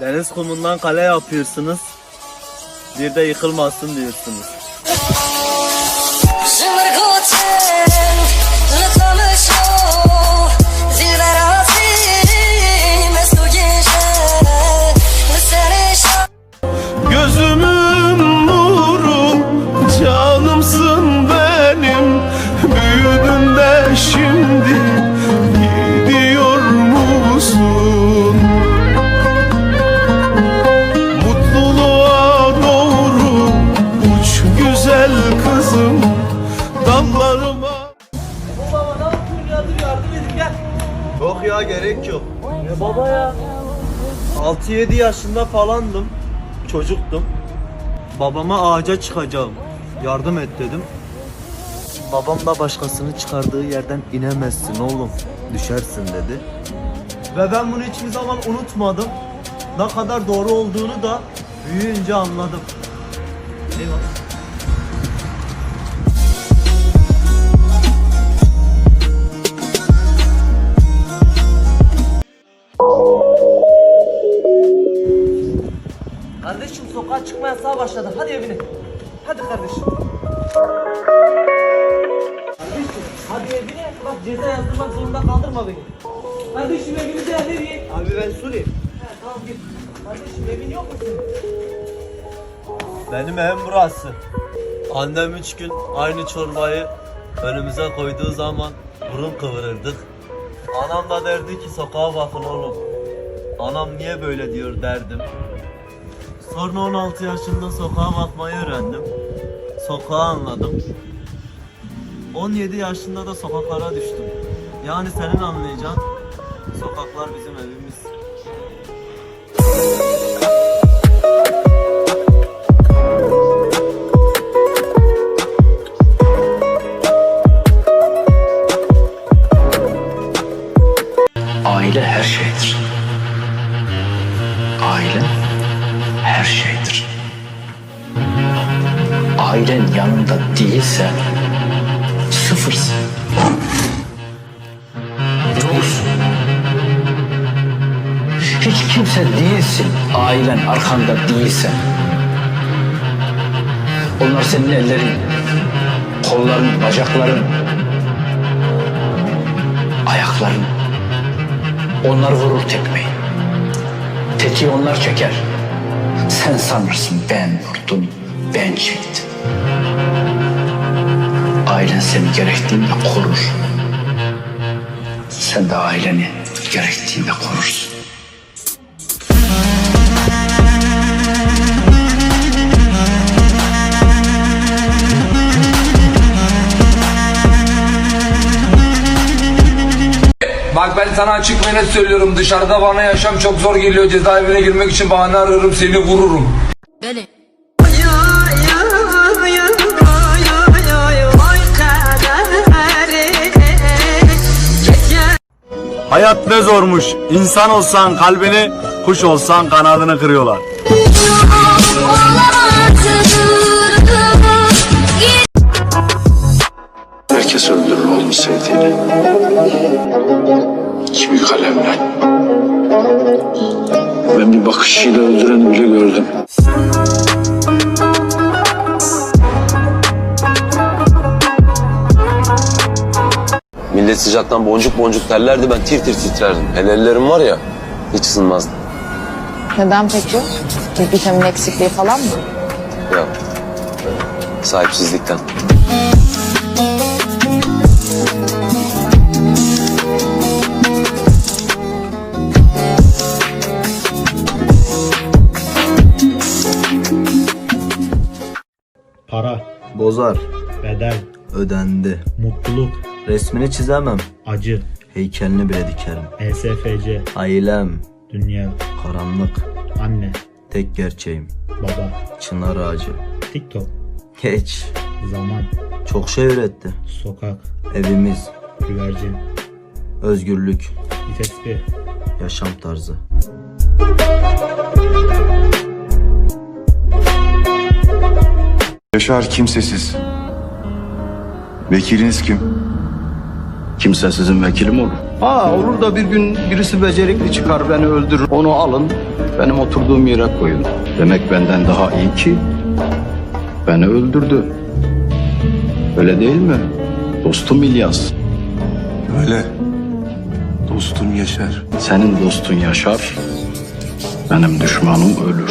Deniz kumundan kale yapıyorsunuz. Bir de yıkılmasın diyorsunuz. Ya gerek yok. Ne baba ya? 6-7 yaşında falandım. Çocuktum. Babama ağaca çıkacağım. Yardım et dedim. Babam da başkasını çıkardığı yerden inemezsin oğlum. Düşersin dedi. Ve ben bunu hiçbir zaman unutmadım. Ne kadar doğru olduğunu da büyüyünce anladım. Eyvallah. Sokağa çıkma yasağı başladı. Hadi evine. Hadi kardeşim. Kardeşim hadi evine. Bak ceza yazdırmak zorunda kaldırma beni. Kardeşim evimize nereye? Abi ben Suriyim. He tamam git. Kardeşim evin yok mu senin? Benim evim burası. Annem üç gün aynı çorbayı önümüze koyduğu zaman burun kıvırırdık. Anam da derdi ki sokağa bakın oğlum. Anam niye böyle diyor derdim. Sonra 16 yaşında sokağa bakmayı öğrendim. Sokağı anladım. 17 yaşında da sokaklara düştüm. Yani senin anlayacağın sokaklar bizim evimiz. Aile her şeydir. Aile her şeydir. Ailen yanında değilse sıfırsın. Yoksun. Hiç kimse değilsin ailen arkanda değilse. Onlar senin ellerin, kolların, bacakların, ayakların. Onlar vurur tekmeyi. Tetiği onlar çeker. Sen sanırsın ben vurdum, ben çektim. Ailen seni gerektiğinde korur. Sen de aileni gerektiğinde korursun. Bak ben sana açık ve net söylüyorum dışarıda bana yaşam çok zor geliyor cezaevine girmek için bahane arıyorum seni vururum. Beni Hayat ne zormuş. İnsan olsan kalbini, kuş olsan kanadını kırıyorlar. Oğlunu sevdiğini. Kimi kalemle. Ben bir bakışıyla öldüreni bile gördüm. Millet sıcaktan boncuk boncuk terlerdi ben tir tir titrerdim. El ellerim var ya hiç ısınmazdı. Neden peki? Bir vitamin eksikliği falan mı? Ya sahipsizlikten. Bozar, bedel, ödendi. mutluluk, Resmini çizemem. acı, Heykelini bile dikerim. ESFC, Ailem, dünya, karanlık, anne, tek gerçeğim. baba, Çınar ağacı. TikTok, Geç. zaman, Çok şey öğretti. sokak, Evimiz, güvercin, özgürlük, bir. Tespih, yaşam tarzı. Yaşar kimsesiz. Vekiliniz kim? Kimse sizin vekilim olur. Ha olur da bir gün birisi becerikli çıkar beni öldürür. Onu alın benim oturduğum yere koyun. Demek benden daha iyi ki beni öldürdü. Öyle değil mi? Dostum İlyas. Öyle. Dostum Yaşar. Senin dostun yaşar, benim düşmanım ölür.